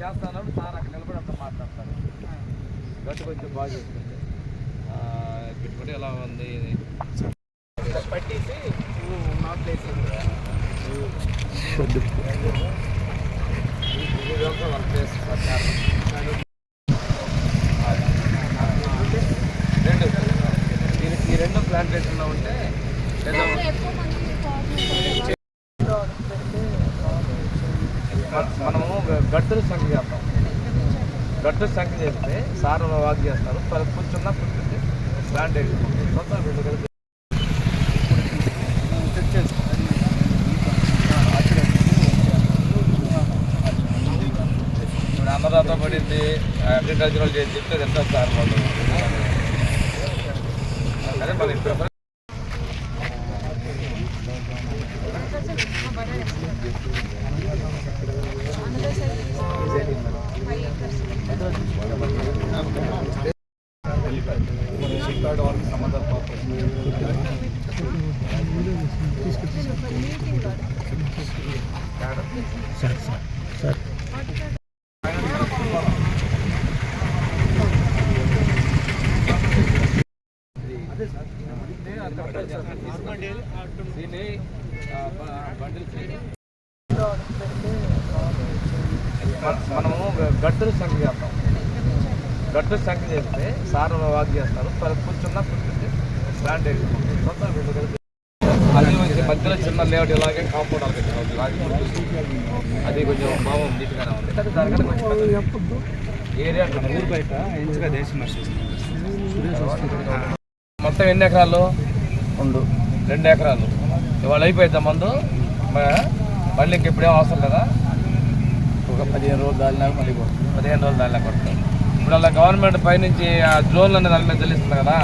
చేస్తాను సార్ అక్కడ నిలబడి అంతా మాట్లాడతారు గట్టు కొంచెం బాగా చేసుకుంటే. గిట్టుబడి ఎలా ఉంది? పట్టేసి నాట్ ప్లేస్ రెండు. ప్లాంట్ ఉంటే మనము గట్టులు సంఖ్య చేస్తాం. గట్టు సంఖ్య చేస్తే సార్ వాక్ చేస్తారు. పది కూర్చున్నా కూర్చుంటే ప్లాంటేషన్ మొత్తం రెండు కలిపి. చెక్ అన్నదాత పడింది అగ్రికల్చరల్ చేసి చెప్తే ఎంత సార్ వాళ్ళు. అదే మన ఇప్పుడు షిప్యార్డ్ వాళ్ళకి సంబంధం దీన్ని బండిల్ మనము గట్టులు సంఖ్య చేస్తాం. గట్టులు సంఖ్య చేస్తే సార్ వాక్ చేస్తారు. కూర్చున్నా కూర్చుంటే కలిపి అది మంచి మధ్యలో చిన్న లేఅవుట్ ఇలాగే కాంపౌండ్ అది కొంచెం భావం నీట్గానే ఉంది. కానీ కొంచెం. ఏరియా ఊరు బయట ఎంచుగా దేశం మొత్తం ఎన్ని ఎకరాలు రెండు. రెండు ఎకరాలు. ఇవాళ అయిపోయిద్దా మందు? మ- మళ్ళీ ఇంకెప్పుడేం అవసరం లేదా ఒక పదిహేను రోజులు దానిలాగా మళ్ళీ కొడతాం. పదిహేను రోజులు దానిలాగా కొడతాం. ఇప్పుడు అలా గవర్నమెంట్ పైనుంచి ఆ డ్రోన్లు అనేది దాని మీద తెలుస్తుంది కదా?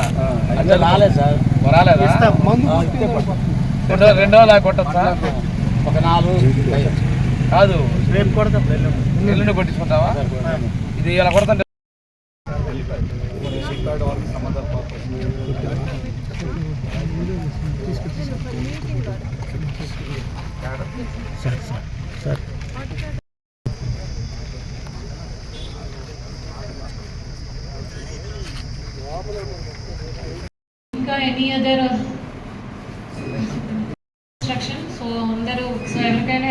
రాలేదు సార్. రాలేదా? రెండు రెండు రోజులు కొట్టచ్చా? ఒక నాలుగు కాదు. రేపు కొడతాం ఎల్లుండి. కొట్టించుకుంటావా? ఇది ఇలా సంబంధం సార్ సార్ సార్ ఇంకా ఎనీ అదర్ ఇన్స్ట్రక్షన్ సో అందరూ సో ఎవరికైనా